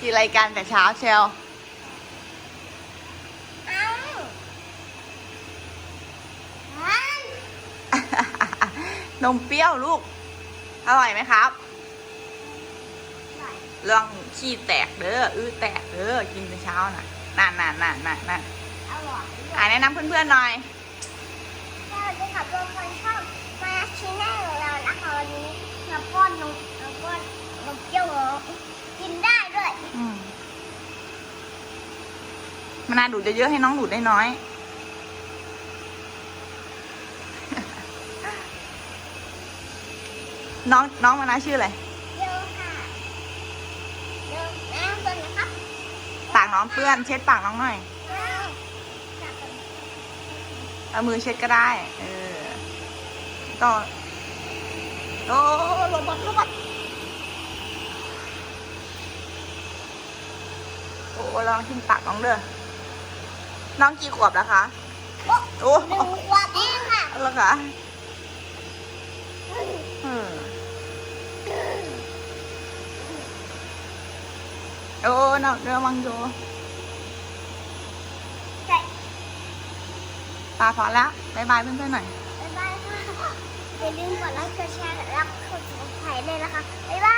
กินอะไรกันแต่เช้าเชลเอ้าอันนมเปรี้ยวลูก อร่อยไหมครับไหนเรื่องขี้แตกเด้ออื้อแตกเด้อกินแต่เช้าน่ะนั่นนั่นนั่นนั่นนั่นอร่อยอ่าแนะนำเพื่อนๆหน่อยสวัสดีค่ะทุกคนชอบมาชิ้นแรกของเรานะคะวันนี้เราป้อนนมเราป้อนนมเปรี้ยวกินได้ด้วย อืม มานาวดูดเยอะๆให้น้องดูดได้น้อย น้องน้องมานาชื่ออะไรเดี๋ยวค่ะเดี๋ยวน้ำตัวนะครับปากน้องเปื้อนเช็ดปากน้องหน่อยน้ำจับกันเอามือเช็ดก็ได้ เออก็โอ้ลมบัดลมบัดโอ้ลองชิมปากน้องเด้อ น้องกี่ขวบแล้วคะโอ้โอ้หนึ่งขวบเองค่ะแล้วคะเออโอ้น้องเรือมังโยใช่ปลาพอแล้วบายบายเพื่อนๆหน่อย บ๊ายบายค่ะอย่าลืมกดไลค์กดแชร์และกดติดตามเลยนะคะ บ๊ายบาย